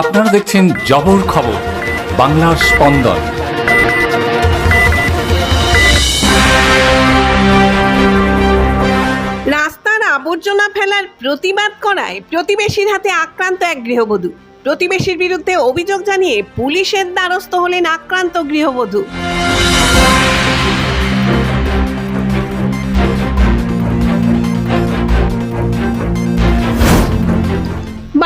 আপনারা দেখছেন জবর খবর, বাংলার স্পন্দন। রাস্তার আবর্জনা ফেলার প্রতিবাদ করায় প্রতিবেশীর হাতে আক্রান্ত এক গৃহবধূ। প্রতিবেশীর বিরুদ্ধে অভিযোগ জানিয়ে পুলিশের দ্বারস্থ হলেন আক্রান্ত গৃহবধূ।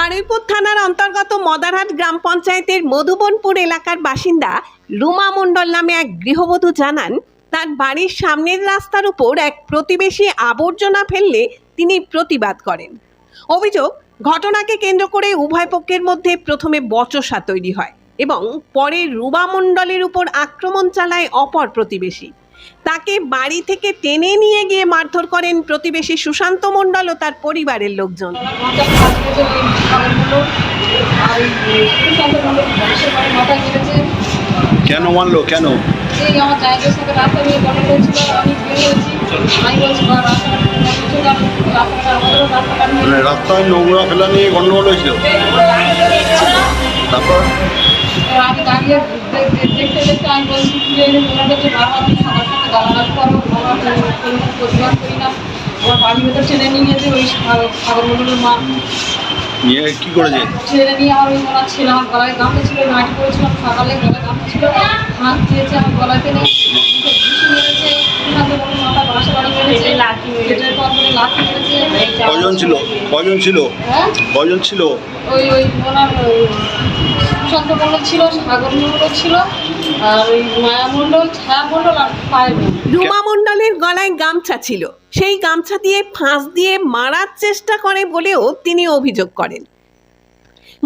বারুইপুর থানার অন্তর্গত মদারহাট গ্রাম পঞ্চায়েতের মধুবনপুর এলাকার বাসিন্দা রুমা মণ্ডল নামে এক গৃহবধূ জানান, তার বাড়ির সামনের রাস্তার উপর এক প্রতিবেশী আবর্জনা ফেললে তিনি প্রতিবাদ করেন। অভিযোগ, ঘটনাকে কেন্দ্র করে উভয় পক্ষের মধ্যে প্রথমে বচসা তৈরি হয় এবং পরে রুমা মণ্ডলের উপর আক্রমণ চালায় অপর প্রতিবেশী। তাকে বাড়ি থেকে টেনে নিয়ে গিয়ে মারধর করেন প্রতিবেশী সুশান্ত মণ্ডল ও তার পরিবারের লোকজন। কেন মানলো কেন? মানে রাস্তায় নোংরা ফেলা নিয়ে গন্ডগোল হয়েছিল? তারপর? আমি দাঁড়িয়ে দেখতে দেখতে আমি বলছি সাথে গালাগাল করো কোনো প্রতিবাদ করি না আমার বাড়ির ভেতর ছেড়ে নিয়ে গেছে ওই সাগর মন্ডলের মা নিয়ে কি করেছে? ছেড়ে নিয়ে আমার ওই ওনার ছেলে? আমার গলায় ছিল? ওই করেছিলাম সকালে গলায় ছিল হাত দিয়েছে আমার কজন ছিল কজন ছিল হ্যাঁ? কজন ছিল? ওই ওই ওনার সুশান্ত ছিল, সাগর মণ্ডল ছিল, আর ওই মায়া ছায়া আর মণ্ডল। রুমা মণ্ডলের গলায় গামছা ছিল। সেই গামছা দিয়ে ফাঁস দিয়ে মারার চেষ্টা করে বলেও তিনি অভিযোগ করেন।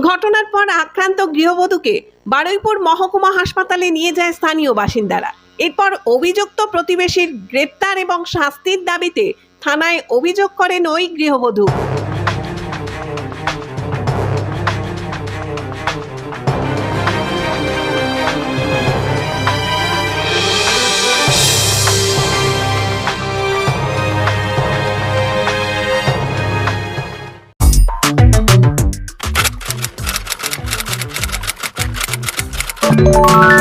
ঘটনার পর আক্রান্ত গৃহবধূকে বারুইপুর মহকুমা হাসপাতালে নিয়ে যায় স্থানীয় বাসিন্দারা। এরপর অভিযুক্ত প্রতিবেশীর গ্রেপ্তার এবং শাস্তির দাবিতে থানায় অভিযোগ করেন ওই গৃহবধূ। Thank you.